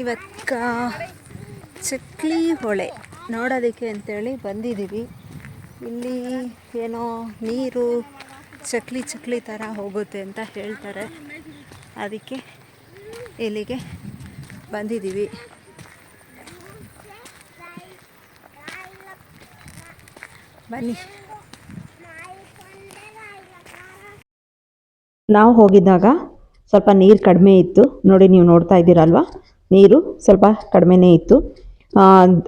ಇವತ್ತು ಚಕ್ಲಿ ಹೊಳೆ ನೋಡೋದಕ್ಕೆ ಅಂತೇಳಿ ಬಂದಿದ್ದೀವಿ. ಇಲ್ಲಿ ಏನೋ ನೀರು ಚಕ್ಲಿ ಚಕ್ಲಿ ಥರ ಹೋಗುತ್ತೆ ಅಂತ ಹೇಳ್ತಾರೆ. ಅದಕ್ಕೆ ಇಲ್ಲಿಗೆ ಬಂದಿದ್ದೀವಿ. ಬನ್ನಿ. ನಾವು ಹೋಗಿದ್ದಾಗ ಸ್ವಲ್ಪ ನೀರು ಕಡಿಮೆ ಇತ್ತು. ನೋಡಿ, ನೀವು ನೋಡ್ತಾ ಇದ್ದೀರಲ್ವಾ? ನೀರು ಸ್ವಲ್ಪ ಕಡಿಮೆನೇ ಇತ್ತು.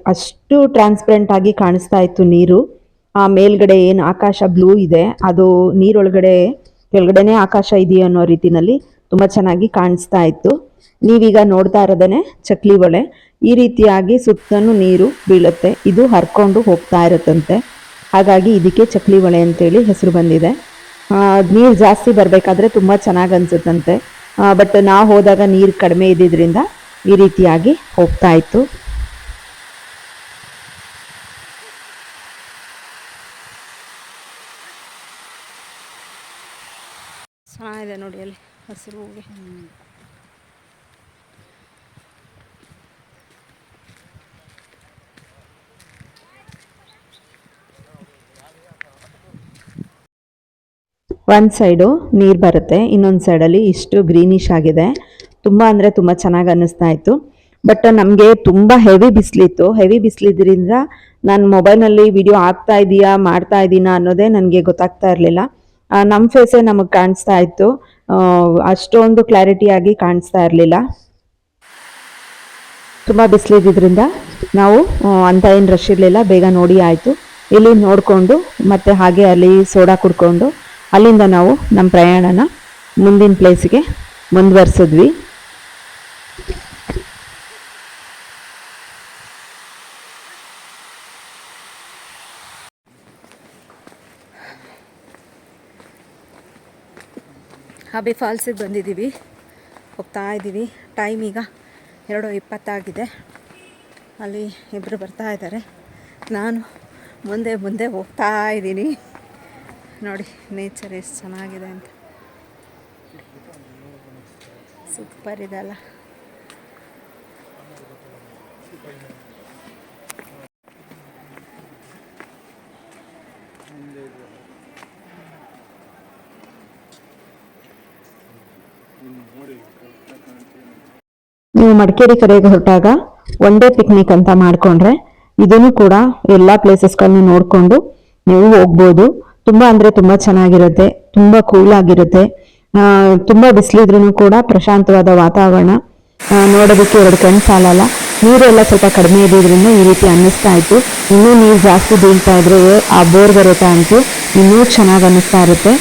ಅಷ್ಟು ಟ್ರಾನ್ಸ್ಪರೆಂಟ್ ಆಗಿ ಕಾಣಿಸ್ತಾ ಇತ್ತು ನೀರು. ಆ, ಮೇಲ್ಗಡೆ ಏನು ಆಕಾಶ ಬ್ಲೂ ಇದೆ, ಅದು ನೀರೊಳಗಡೆ, ಕೆಳಗಡೆನೇ ಆಕಾಶ ಇದೆಯೋ ಅನ್ನೋ ರೀತಿನಲ್ಲಿ ತುಂಬ ಚೆನ್ನಾಗಿ ಕಾಣಿಸ್ತಾ ಇತ್ತು. ನೀವೀಗ ನೋಡ್ತಾ ಇರೋದೇ ಚಕ್ಲಿ ಒಳೆ. ಈ ರೀತಿಯಾಗಿ ಸುತ್ತಲೂ ನೀರು ಬೀಳುತ್ತೆ. ಇದು ಹರ್ಕೊಂಡು ಹೋಗ್ತಾ ಇರುತ್ತಂತೆ. ಹಾಗಾಗಿ ಇದಕ್ಕೆ ಚಕ್ಲಿ ಒಳೆ ಅಂತೇಳಿ ಹೆಸರು ಬಂದಿದೆ. ನೀರು ಜಾಸ್ತಿ ಬರಬೇಕಾದ್ರೆ ತುಂಬ ಚೆನ್ನಾಗಿ ಅನಿಸುತ್ತಂತೆ. ಬಟ್ ನಾವು ಹೋದಾಗ ನೀರು ಕಡಿಮೆ ಇದ್ದಿದ್ರಿಂದ ಈ ರೀತಿಯಾಗಿ ಹೋಗ್ತಾ ಇತ್ತು. ಚೆನ್ನಾಗಿದೆ ನೋಡಿ ಅಲ್ಲಿ ಹಸಿರು ಹೋಗಿ ಒಂದು ಸೈಡು ನೀರು ಬರುತ್ತೆ ಇನ್ನೊಂದು ಸೈಡಲ್ಲಿ ಇಷ್ಟು ಗ್ರೀನಿಶ್ ಆಗಿದೆ. ತುಂಬ ಅಂದರೆ ತುಂಬ ಚೆನ್ನಾಗಿ ಅನ್ನಿಸ್ತಾ ಇತ್ತು. ಬಟ್ ನಮಗೆ ತುಂಬ ಹೆವಿ ಬಿಸಿಲಿತ್ತು ಹೆವಿ ಬಿಸಿಲಿದ್ರಿಂದ ನಾನು ಮೊಬೈಲ್ನಲ್ಲಿ ವಿಡಿಯೋ ಆಗ್ತಾ ಇದೆಯಾ, ಮಾಡ್ತಾ ಇದ್ದೀನಾ ಅನ್ನೋದೇ ನನಗೆ ಗೊತ್ತಾಗ್ತಾ ಇರಲಿಲ್ಲ. ನಮ್ಮ ಫೇಸೇ ನಮಗೆ ಕಾಣಿಸ್ತಾ ಇತ್ತು. ಅಷ್ಟೊಂದು ಕ್ಲಾರಿಟಿಯಾಗಿ ಕಾಣಿಸ್ತಾ ಇರಲಿಲ್ಲ. ತುಂಬ ಬಿಸಿಲಿದ್ದಿದ್ರಿಂದ ನಾವು ಅಂತ ಏನು ರಶ್ ಇರಲಿಲ್ಲ. ಬೇಗ ನೋಡಿ ಆಯಿತು. ಇಲ್ಲಿ ನೋಡಿಕೊಂಡು ಮತ್ತೆ ಹಾಗೆ ಅಲ್ಲಿ ಸೋಡಾ ಕುಡ್ಕೊಂಡು ಅಲ್ಲಿಂದ ನಾವು ನಮ್ಮ ಪ್ರಯಾಣನ ಮುಂದಿನ ಪ್ಲೇಸಿಗೆ ಮುಂದುವರ್ಸಿದ್ವಿ. ಹಬಿ ಫಾಲ್ಸಿಗೆ ಬಂದಿದ್ದೀವಿ. ಹೋಗ್ತಾ ಇದ್ದೀವಿ. ಟೈಮ್ ಈಗ ಎರಡು ಇಪ್ಪತ್ತಾಗಿದೆ. ಅಲ್ಲಿ ಇಬ್ಬರು ಬರ್ತಾ ಇದ್ದಾರೆ. ನಾನು ಮುಂದೆ ಮುಂದೆ ಹೋಗ್ತಾ ಇದ್ದೀನಿ. ನೋಡಿ ನೇಚರ್ ಎಷ್ಟು ಚೆನ್ನಾಗಿದೆ ಅಂತ. ಸೂಪರ್ ಇದೆ ನೀವು ಮಡಿಕೇರಿ ಕಡೆಗೆ ಹೊರಟಾಗ ಒನ್ ಡೇ ಪಿಕ್ನಿಕ್ ಅಂತ ಮಾಡ್ಕೊಂಡ್ರೆ ಇದನ್ನು ಕೂಡ ಎಲ್ಲ ಪ್ಲೇಸಸ್ಗಳನ್ನ ನೋಡಿಕೊಂಡು ನೀವು ಹೋಗ್ಬೋದು. ತುಂಬ ಅಂದರೆ ತುಂಬ ಚೆನ್ನಾಗಿರುತ್ತೆ, ತುಂಬ ಕೂಲ್ ಆಗಿರುತ್ತೆ. ತುಂಬ ಬಿಸಿಲಿದ್ರೂ ಕೂಡ ಪ್ರಶಾಂತವಾದ ವಾತಾವರಣ ನೋಡೋದಕ್ಕೆ ಎರಡು ಕಣ್ಣು ಸಾಲಲ್ಲ. ನೀರೆಲ್ಲ ಸ್ವಲ್ಪ ಕಡಿಮೆ ಇದ್ದಿದ್ರಿಂದ ಈ ರೀತಿ ಅನ್ನಿಸ್ತಾ ಇತ್ತು. ಇನ್ನೂ ನೀರು ಜಾಸ್ತಿ ಬೀಳ್ತಾ ಇದ್ರೆ ಆ ಬೋರ್ ಬರುತ್ತಾ ಅಂತೂ ಇನ್ನೂ ಚೆನ್ನಾಗಿ ಅನ್ನಿಸ್ತಾ ಇರುತ್ತೆ.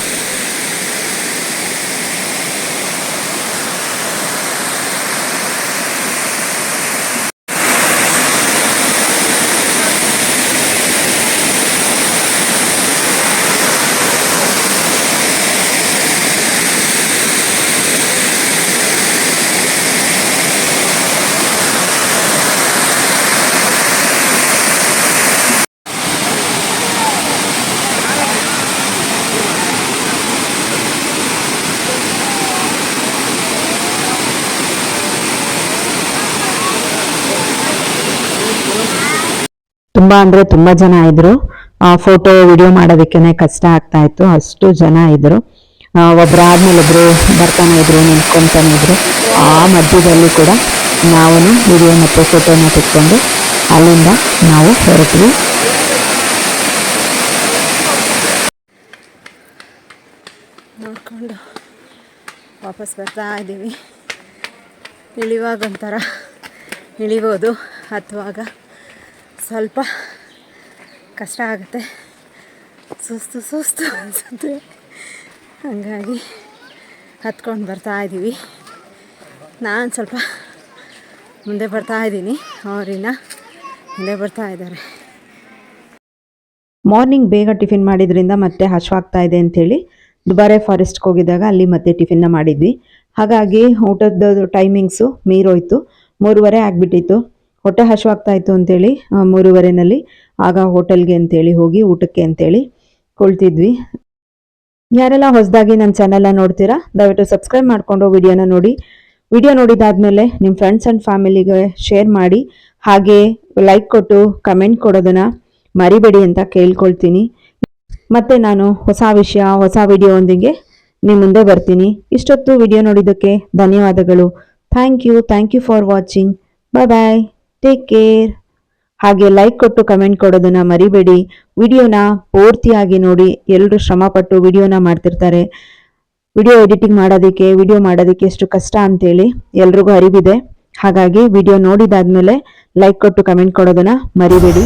ತುಂಬಾ ಅಂದರೆ ತುಂಬಾ ಜನ ಇದ್ದರು ಫೋಟೋ ವಿಡಿಯೋ ಮಾಡೋದಕ್ಕೇನೆ ಕಷ್ಟ ಆಗ್ತಾ ಇತ್ತು. ಅಷ್ಟು ಜನ ಇದ್ದರು ಒಬ್ಬರಾದ್ಮೇಲೆ ಒಬ್ಬರು ಬರ್ತಾನೆ ಇದ್ರು, ನಿಂತ್ಕೊಂತಾನೆ ಇದ್ರು. ಆ ಮಧ್ಯದಲ್ಲಿ ಕೂಡ ನಾವು ವಿಡಿಯೋ ಮತ್ತು ಫೋಟೋನ ತೆಕ್ಕೊಂಡು ಅಲ್ಲಿಂದ ನಾವು ಹೊರಟ್ವಿ. ನೋಡ್ಕೊಂಡು ವಾಪಸ್ ಬರ್ತಾ ಇದ್ದೀವಿ. ಇಳಿವಾಗ ಒಂಥರ ಇಳಿಬೋದು. ಹತ್ತುವಾಗ ಸ್ವಲ್ಪ ಕಷ್ಟ ಆಗುತ್ತೆ. ಸುಸ್ತು ಸುಸ್ತು ಅನಿಸುತ್ತೆ. ಹಾಗಾಗಿ ಹತ್ಕೊಂಡು ಬರ್ತಾ ಇದ್ದೀವಿ ನಾನು ಸ್ವಲ್ಪ ಮುಂದೆ ಬರ್ತಾ ಇದ್ದೀನಿ ಅವರಿನ್ನ ಮುಂದೆ ಬರ್ತಾ ಇದ್ದಾರೆ. ಮಾರ್ನಿಂಗ್ ಬೇಗ ಟಿಫಿನ್ ಮಾಡಿದ್ರಿಂದ ಮತ್ತೆ ಹಶ್ವಾಗ್ತಾ ಇದೆ ಅಂಥೇಳಿ ದುಬಾರೆ ಫಾರೆಸ್ಟ್ಗೆ ಹೋಗಿದ್ದಾಗ ಅಲ್ಲಿ ಮತ್ತೆ ಟಿಫಿನ್ನ ಮಾಡಿದ್ವಿ. ಹಾಗಾಗಿ ಊಟದ ಟೈಮಿಂಗ್ಸು ಮೀರೋಯ್ತು. ಮೂರುವರೆ ಆಗಿಬಿಟ್ಟಿತ್ತು. ಹೊಟ್ಟೆ ಹಶ್ವಾಗ್ತಾ ಇತ್ತು ಅಂತೇಳಿ ಮೂರುವರೆನಲ್ಲಿ. ಆಗ ಹೋಟೆಲ್ಗೆ ಅಂತೇಳಿ ಹೋಗಿ, ಊಟಕ್ಕೆ ಅಂತೇಳಿ ಕೊಳ್ತಿದ್ವಿ. ಯಾರೆಲ್ಲ ಹೊಸದಾಗಿ ನನ್ನ ಚಾನೆಲ್ನ ನೋಡ್ತೀರಾ, ದಯವಿಟ್ಟು ಸಬ್ಸ್ಕ್ರೈಬ್ ಮಾಡಿಕೊಂಡು ವಿಡಿಯೋನ ನೋಡಿ. ವಿಡಿಯೋ ನೋಡಿದಾದ್ಮೇಲೆ ನಿಮ್ಮ ಫ್ರೆಂಡ್ಸ್ ಆ್ಯಂಡ್ ಫ್ಯಾಮಿಲಿಗೆ ಶೇರ್ ಮಾಡಿ, ಹಾಗೆ ಲೈಕ್ ಕೊಟ್ಟು, ಕಮೆಂಟ್ ಕೊಡೋದನ್ನು ಮರಿಬೇಡಿ ಅಂತ ಕೇಳ್ಕೊಳ್ತೀನಿ. ಮತ್ತೆ ನಾನು ಹೊಸ ವಿಷಯ, ಹೊಸ ವಿಡಿಯೋವೊಂದಿಗೆ ನಿಮ್ಮ ಮುಂದೆ ಬರ್ತೀನಿ. ಇಷ್ಟೊತ್ತು ವಿಡಿಯೋ ನೋಡಿದ್ದಕ್ಕೆ ಧನ್ಯವಾದಗಳು. Thank you thank you for watching. Bye bye take care ಹಾಗೆ ಲೈಕ್ ಕೊಟ್ಟು ಕಮೆಂಟ್ ಕೊಡೋದನ್ನ ಮರಿಬೇಡಿ. ವಿಡಿಯೋನ ಪೂರ್ತಿಯಾಗಿ ನೋಡಿ. ಎಲ್ಲರೂ ಶ್ರಮಪಟ್ಟು ವಿಡಿಯೋನ ಮಾಡ್ತಿರ್ತಾರೆ. ವಿಡಿಯೋ ಎಡಿಟಿಂಗ್ ಮಾಡೋದಕ್ಕೆ, ವಿಡಿಯೋ ಮಾಡೋದಕ್ಕೆ ಎಷ್ಟು ಕಷ್ಟ ಅಂತೇಳಿ ಎಲ್ರಿಗೂ ಅರಿವಿದೆ. ಹಾಗಾಗಿ ವಿಡಿಯೋ ನೋಡಿದಾದ್ಮೇಲೆ ಲೈಕ್ ಕೊಟ್ಟು ಕಮೆಂಟ್ ಕೊಡೋದನ್ನ ಮರಿಬೇಡಿ.